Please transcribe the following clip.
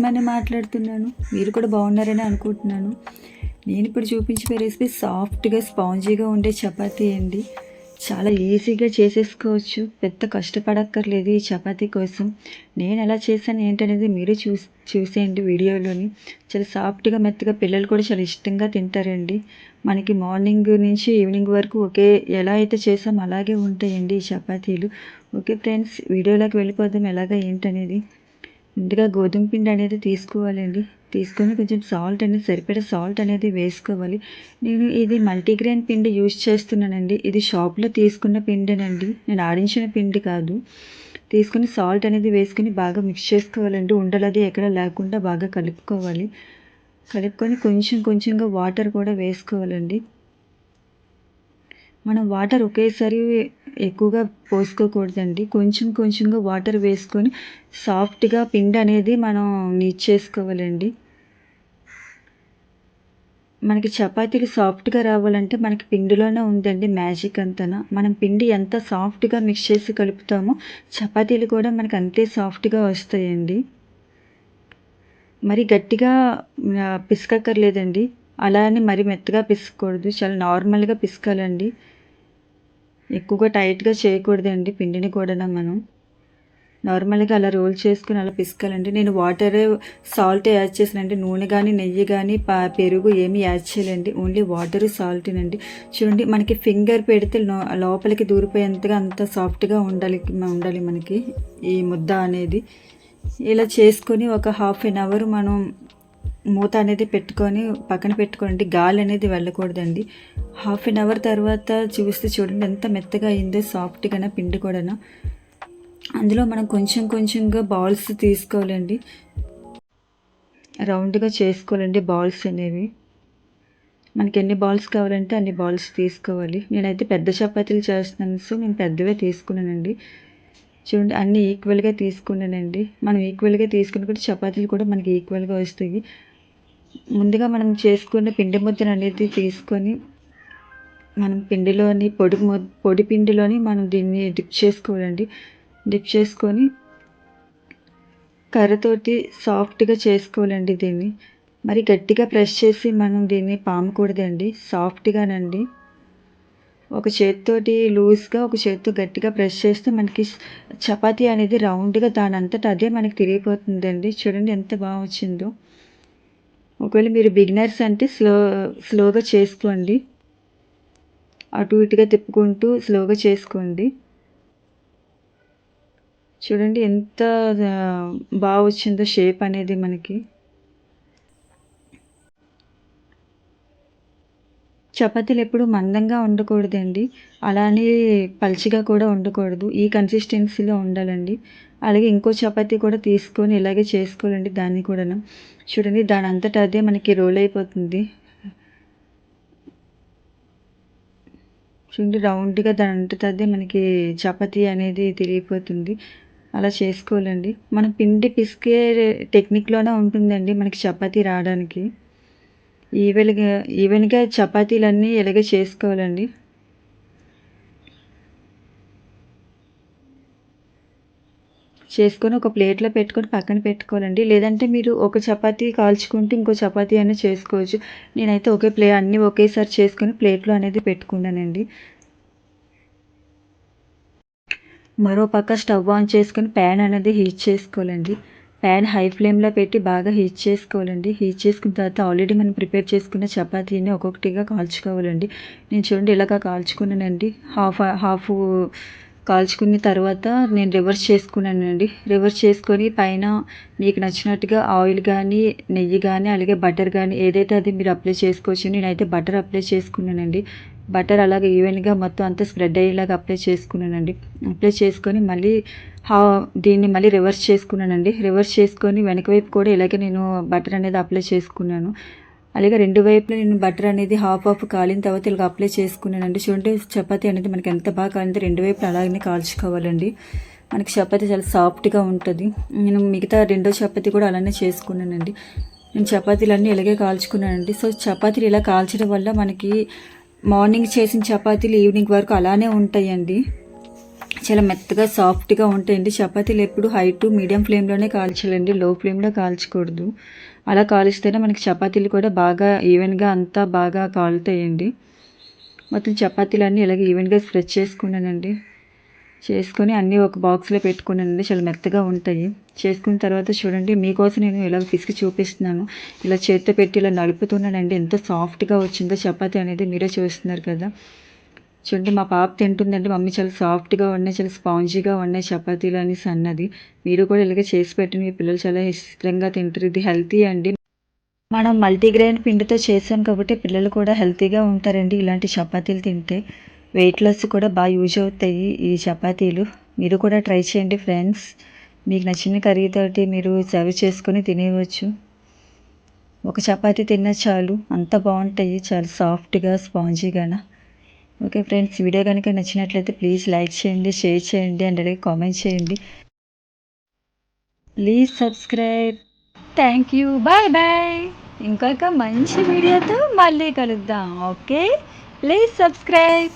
కోసమనే మాట్లాడుతున్నాను. మీరు కూడా బాగున్నారని అనుకుంటున్నాను. నేను ఇప్పుడు చూపించే రెసిపీ సాఫ్ట్గా స్పాంజీగా ఉండే చపాతీ అండి. చాలా ఈజీగా చేసేసుకోవచ్చు. పెద్ద కష్టపడక్కర్లేదు ఈ చపాతీ కోసం. నేను ఎలా చేశాను ఏంటనేది మీరు చూసి చూసేయండి వీడియోలోని. చాలా సాఫ్ట్గా మెత్తగా పిల్లలు కూడా చాలా ఇష్టంగా తింటారండి. మనకి మార్నింగ్ నుంచి ఈవినింగ్ వరకు ఒకే ఎలా అయితే చేసాం అలాగే ఉంటాయండి ఈ చపాతీలు. ఓకే ఫ్రెండ్స్ వీడియోలోకి వెళ్ళిపోదాం ఎలాగ ఏంటనేది. ముందుగా గోధుమ పిండి అనేది తీసుకోవాలండి. తీసుకొని కొంచెం సాల్ట్ అనేది సరిపడే సాల్ట్ అనేది వేసుకోవాలి. నేను ఇది మల్టీగ్రెయిన్ పిండి యూజ్ చేస్తున్నానండి. ఇది షాప్లో తీసుకున్న పిండినండి. నేను ఆడించిన పిండి కాదు. తీసుకుని సాల్ట్ అనేది వేసుకుని బాగా మిక్స్ చేసుకోవాలండి. ఉండలది ఎక్కడ లేకుండా బాగా కలుపుకోవాలి. కలుపుకొని కొంచెం కొంచెంగా వాటర్ కూడా వేసుకోవాలండి. మనం వాటర్ ఒకేసారి ఎక్కువగా పోసుకోకూడదండి. కొంచెం కొంచెంగా వాటర్ వేసుకొని సాఫ్ట్గా పిండి అనేది మనం నీట్ చేసుకోవాలండి మనకి చపాతీలు సాఫ్ట్గా రావాలంటే మనకి పిండిలోనే ఉందండి మ్యాజిక్ అంతనా. మనం పిండి ఎంత సాఫ్ట్గా మిక్స్ చేసి కలుపుతామో చపాతీలు కూడా మనకి అంతే సాఫ్ట్గా వస్తాయండి. మరి గట్టిగా పిసకక్కర్లేదండి. అలా అని మరీ మెత్తగా పిసకూడదు. చాలా నార్మల్గా పిసకాలండి. ఎక్కువగా టైట్గా చేయకూడదండి. పిండిని కూడా మనం నార్మల్గా అలా రోల్ చేసుకుని అలా పిసకాలండి. నేను వాటర్ సాల్ట్ యాడ్ చేసానండి నూనె కానీ నెయ్యి కానీ పెరుగు ఏమీ యాడ్ చేయలేండి. ఓన్లీ వాటర్ సాల్ట్నండి. చూడండి మనకి ఫింగర్ పెడితే లోపలికి దూరిపోయేంతగా అంత సాఫ్ట్గా ఉండాలి ఉండాలి మనకి ఈ ముద్ద అనేది. ఇలా చేసుకొని ఒక హాఫ్ అన్ అవర్ మనం మూత అనేది పెట్టుకొని పక్కన పెట్టుకోండి. గాలి అనేది వెళ్ళకూడదండి. హాఫ్ అన్ అవర్ తర్వాత చూస్తే చూడండి ఎంత మెత్తగా అయిందో సాఫ్ట్గానా పిండి కూడా అందులో మనం కొంచెం కొంచెంగా బాల్స్ తీసుకోవాలండి. రౌండ్గా చేసుకోవాలండి బాల్స్ అనేవి. మనకి ఎన్ని బాల్స్ కావాలంటే అన్ని బాల్స్ తీసుకోవాలి. నేనైతే పెద్ద చపాతీలు చేస్తున్నాను సో నేను పెద్దవే తీసుకున్నానండి. చూడండి అన్నీ ఈక్వల్గా తీసుకున్నానండి. మనం ఈక్వల్గా తీసుకున్నప్పుడు చపాతీలు కూడా మనకి ఈక్వల్గా వస్తాయి. ముందుగా మనం చేసుకున్న పిండి ముద్దను అనేది తీసుకొని మనం పిండిలోని పొడి పొడి పిండిలోని మనం దీన్ని డిప్ చేసుకోవాలండి. డిప్ చేసుకొని కర్రతోటి సాఫ్ట్గా చేసుకోవాలండి దీన్ని. మరి గట్టిగా ప్రెస్ చేసి మనం దీన్ని పామకూడదండి. సాఫ్ట్గానండి. ఒక చేతితోటి లూజ్గా ఒక చేతితో గట్టిగా ప్రెస్ చేస్తే మనకి చపాతీ అనేది రౌండ్గా దాని అంతటా అదే మనకి తిరిగిపోతుందండి. చూడండి ఎంత బాగా వచ్చిందో. ఒకవేళ మీరు బిగినర్స్ అంటే స్లో స్లోగా చేసుకోండి. అటు ఇటుగా తిప్పుకుంటూ స్లోగా చేసుకోండి. చూడండి ఎంత బాగా వచ్చిందో షేప్ అనేది మనకి. చపాతీలు ఎప్పుడు మందంగా ఉండకూడదండి అలానే పలుచగా కూడా ఉండకూడదు ఈ కన్సిస్టెన్సీలో ఉండాలండి. అలాగే ఇంకో చపాతీ కూడా తీసుకొని ఇలాగే చేసుకోవాలండి దాన్ని కూడా చూడండి దాని అంతటా అదే మనకి రోల్ అయిపోతుంది. చూడండి రౌండ్గా దాని అంతటా అదే మనకి చపాతీ అనేది తిరిగిపోతుంది. అలా చేసుకోవాలండి. మనం పిండి పిసికే టెక్నిక్లోనే ఉంటుందండి మనకి చపాతీ రావడానికి. ఈవెన్గా ఈవెన్గా చపాతీలన్నీ ఇలాగే చేసుకోవాలండి? చేసుకొని ఒక ప్లేట్లో పెట్టుకొని పక్కన పెట్టుకోవాలండి. లేదంటే మీరు ఒక చపాతీ కాల్చుకుంటే ఇంకో చపాతీ అనేది చేసుకోవచ్చు. నేనైతే ఒకే ప్లే అన్నీ ఒకేసారి చేసుకొని ప్లేట్లో అనేది పెట్టుకున్నానండి. మరో పక్క స్టవ్ ఆన్ చేసుకొని ప్యాన్ అనేది హీట్ చేసుకోవాలండి. ప్యాన్ హై ఫ్లేమ్లో పెట్టి బాగా హీట్ చేసుకోవాలండి. హీట్ చేసుకున్న తర్వాత ఆల్రెడీ మనం ప్రిపేర్ చేసుకున్న చపాతీని ఒక్కొక్కటిగా కాల్చుకోవాలండి. నేను చూడండి ఇలాగా కాల్చుకున్నానండి. హాఫ్ హాఫ్ కాల్చుకున్న తర్వాత నేను రివర్స్ చేసుకున్నానండి. రివర్స్ చేసుకొని పైన మీకు నచ్చినట్టుగా ఆయిల్ కానీ నెయ్యి కానీ అలాగే బటర్ కానీ ఏదైతే అది మీరు అప్లై చేసుకోవచ్చు నేనైతే బటర్ అప్లై చేసుకున్నానండి. బటర్ అలాగే ఈవెన్గా మొత్తం అంతా స్ప్రెడ్ అయ్యేలాగా అప్లై చేసుకున్నానండి. అప్లై చేసుకొని మళ్ళీ హా దీన్ని మళ్ళీ రివర్స్ చేసుకున్నానండి. రివర్స్ చేసుకొని వెనక వైపు కూడా ఇలాగే నేను బటర్ అనేది అప్లై చేసుకున్నాను. అలాగే రెండు వైపులు నేను బటర్ అనేది హాఫ్ హాఫ్ కాలిన తర్వాత ఇలా అప్లై చేసుకున్నానండి. చూడండి చపాతీ అనేది మనకి ఎంత బాగా కాలిందో రెండు వైపులు అలాగనే కాల్చుకోవాలండి. మనకి చపాతి చాలా సాఫ్ట్గా ఉంటుంది. నేను మిగతా రెండో చపాతీ కూడా అలానే చేసుకున్నానండి. నేను చపాతీలు అన్నీ ఇలాగే కాల్చుకున్నానండి. సో చపాతీలు ఇలా కాల్చడం వల్ల మనకి మార్నింగ్ చేసిన చపాతీలు ఈవినింగ్ వరకు అలానే ఉంటాయండి. చాలా మెత్తగా సాఫ్ట్గా ఉంటాయండి. చపాతీలు ఎప్పుడు హై టు మీడియం ఫ్లేమ్లోనే కాల్చాలండి. లో ఫ్లేమ్లో కాల్చకూడదు. అలా కాల్స్తేనే మనకి చపాతీలు కూడా బాగా ఈవెన్గా అంతా బాగా కాలుతాయండి. మొత్తం చపాతీలన్నీ ఇలాగ ఈవెన్గా స్ప్రెడ్ చేసుకున్నానండి. చేసుకొని అన్నీ ఒక బాక్స్లో పెట్టుకున్నానండి. చాలా మెత్తగా ఉంటాయి. చేసుకున్న తర్వాత చూడండి మీకోసం నేను ఇలా పిసికి చూపిస్తున్నాను. ఇలా చేత్తో పెట్టి ఇలా నలుపుతున్నానండి. ఎంత సాఫ్ట్గా వచ్చిందో చపాతీ అనేది మీరే చూస్తున్నారు కదా. చూడండి మా పాప తింటుందండి. మమ్మీ చాలా సాఫ్ట్గా ఉన్నాయి చాలా స్పాంజీగా ఉన్నాయి చపాతీలు అనేసి అన్నది మీరు కూడా ఇలాగే చేసి పెట్టండి. మీ పిల్లలు చాలా ఇష్టంగా తింటారు. ఇది హెల్తీ అండి. మనం మల్టీగ్రెయిన్ పిండితో చేసాం కాబట్టి పిల్లలు కూడా హెల్తీగా ఉంటారండి ఇలాంటి చపాతీలు తింటే. వెయిట్ లాస్ కూడా బాగా యూజ్ అవుతాయి ఈ చపాతీలు. మీరు కూడా ట్రై చేయండి ఫ్రెండ్స్. మీకు నచ్చిన కర్రీతోటి మీరు సర్వ్ చేసుకొని తినేయవచ్చు. ఒక చపాతీ తిన్నా చాలు. అంత బాగుంటాయి. చాలా సాఫ్ట్గా స్పాంజీగాన. ఓకే ఫ్రెండ్స్ వీడియో కనుక నచ్చినట్లయితే ప్లీజ్ లైక్ చేయండి షేర్ చేయండి అండ్ అలాగే కామెంట్ చేయండి. Please subscribe. Thank you. Bye bye. ఇంకొక మంచి వీడియోతో మళ్ళీ కలుద్దాం. ఓకే? Please subscribe.